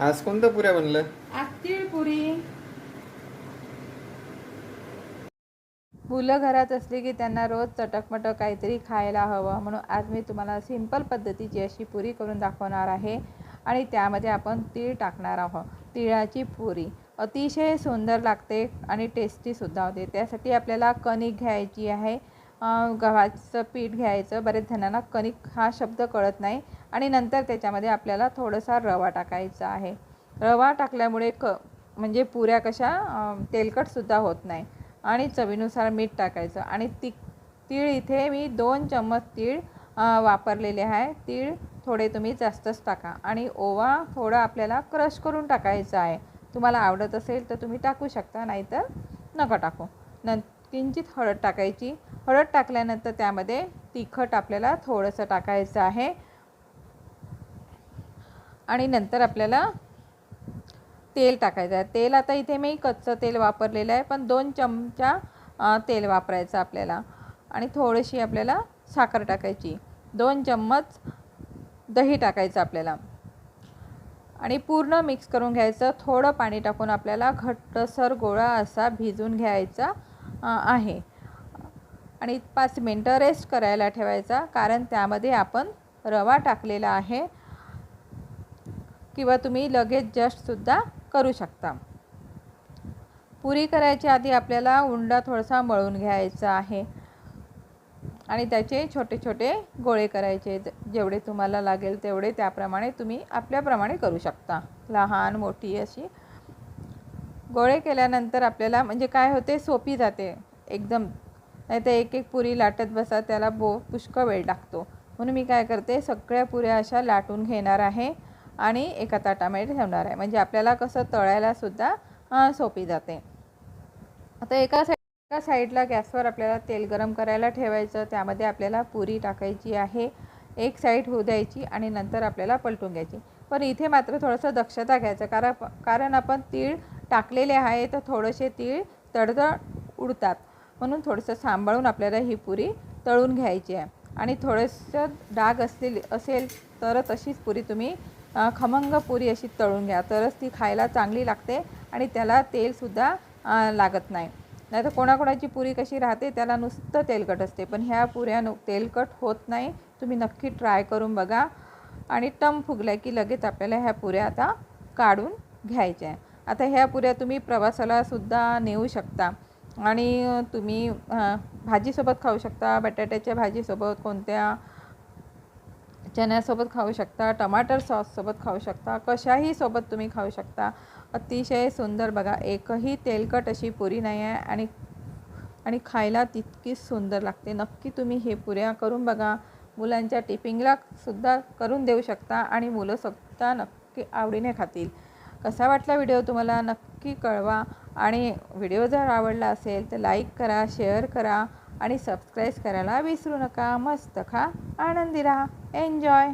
आज कोणतं पुऱ्या बनलं? आज तिळपुरी मुलं घरात असली की त्यांना रोज चटकमटक काहीतरी खायला हवं. म्हणून आज मी तुम्हाला सिंपल पद्धतीची अशी पुरी करून दाखवणार आहे. आणि त्यामध्ये आपण तीळ टाकणार आहोत. तिळाची पुरी. अतिशय सुंदर लागते आणि टेस्टीसुद्धा होते. त्यासाठी आपल्याला कणिक घ्यायची आहे. गव्हाचं पीठ घ्यायचं बरेच जणांना कणिक हा शब्द कळत नाही आणि नंतर त्याच्यामध्ये आपल्याला थोडासा रवा टाकायचा आहे. रवा टाकल्यामुळे क म्हणजे पुऱ्या कशा तेलकटसुद्धा होत नाही आणि चवीनुसार मीठ टाकायचं आणि ती तीळ इथे मी दोन चम्मच तीळ वापरलेले आहे. तीळ थोडे तुम्ही जास्तच टाका आणि ओवा थोडा आपल्याला क्रश करून टाकायचा आहे. तुम्हाला आवडत असेल तर तुम्ही टाकू शकता नाहीतर नका टाकू. न किंचित हळद टाकायची. हळद टाकल्यानंतर त्यामध्ये तिखट आपल्याला थोडंसं टाकायचं आहे. आणि नंतर आपल्याला तेल टाकायचं आहे. तेल आता इथे मी कच्चं तेल वापरलेलं आहे पण दोन चमचा तेल वापरायचं आपल्याला. आणि थोडीशी आपल्याला साखर टाकायची. दोन चम्मच दही टाकायचं आपल्याला. आणि पूर्ण मिक्स करून घ्यायचं. थोडं पाणी टाकून आपल्याला घट्टसर गोळा असा भिजून घ्यायचा. आहे. आणि पाच मिनटं रेस्ट करायला ठेवायचा कारण त्यामध्ये आपण रवा टाकलेला आहे. किंवा तुम्ही लगेच जस्टसुद्धा करू शकता. पुरी करायच्या आधी आपल्याला उंडा थोडासा मळून घ्यायचा आहे. आणि त्याचे छोटे छोटे गोळे करायचे जेवढे तुम्हाला लागेल तेवढे त्याप्रमाणे तुम्ही आपल्याप्रमाणे करू शकता. लहान मोठी अशी गोळे केल्यानंतर आपल्याला म्हणजे काय होते? सोपी जाते. एकदम. नाही तर एक एक पुरी लाटत बसा त्याला बो पुष्कळ वेळ लागतो. म्हणून मी काय करते? सगळ्या पुऱ्या अशा लाटून घेणार आहे आणि एका ताटामध्ये ठेवणार आहे. म्हणजे आपल्याला कसं तळायलासुद्धा सोपी जाते. आता एका साईड एका साईडला गॅसवर आपल्याला तेल गरम करायला ठेवायचं. त्यामध्ये आपल्याला पुरी टाकायची आहे. एक साईड होऊ द्यायची आणि नंतर आपल्याला पलटून घ्यायची. पण इथे मात्र थोडंसं दक्षता घ्यायचं. कारण कारण आपण तीळ टाकलेले आहे तर थोडेसे तीळ तडतड उडतात. म्हणून थोडंसं सांभाळून आपल्याला ही पुरी तळून घ्यायची आहे. आणि थोडंसं डाग असलेली असेल तर तशीच पुरी तुम्ही खमंग पुरी अशी तळून घ्या. तरच ती खायला चांगली लागते आणि त्याला तेलसुद्धा लागत नाही. नाही तर कोणाकोणाची पुरी कशी राहते त्याला नुसतं तेलकट असते. पण ह्या पुऱ्या नु तेलकट होत नाही. तुम्ही नक्की ट्राय करून बघा. आणि टम फुगल्या की लगेच आपल्याला ह्या पुऱ्या आता काढून घ्यायच्या आहे. आता ह्या पुऱ्या तुम्ही प्रवासालासुद्धा नेऊ शकता. आणि तुम्ही भाजीसोबत खाऊ शकता बटाट्याच्या भाजीसोबत कोणत्या चण्यासोबत खाऊ शकता टमाटर सॉससोबत खाऊ शकता कशाही सोबत तुम्ही खाऊ शकता. अतिशय सुंदर बघा एकही तेलकट अशी पुरी नाही आहे आणि आणि खायला तितकीच सुंदर लागते. नक्की तुम्ही हे पुऱ्या करून बघा. मुलांच्या टिफिनला सुद्धा करून देऊ शकता आणि मुलंसुद्धा नक्की आवडीने खातील. कसा वाटला व्हिडिओ तुम्हाला नक्की कळवा. आणि व्हिडिओ जर आवडला असेल तर लाईक करा शेअर करा आणि सबस्क्राईब करायला विसरू नका. मस्त खा आनंदी राहा. एन्जॉय!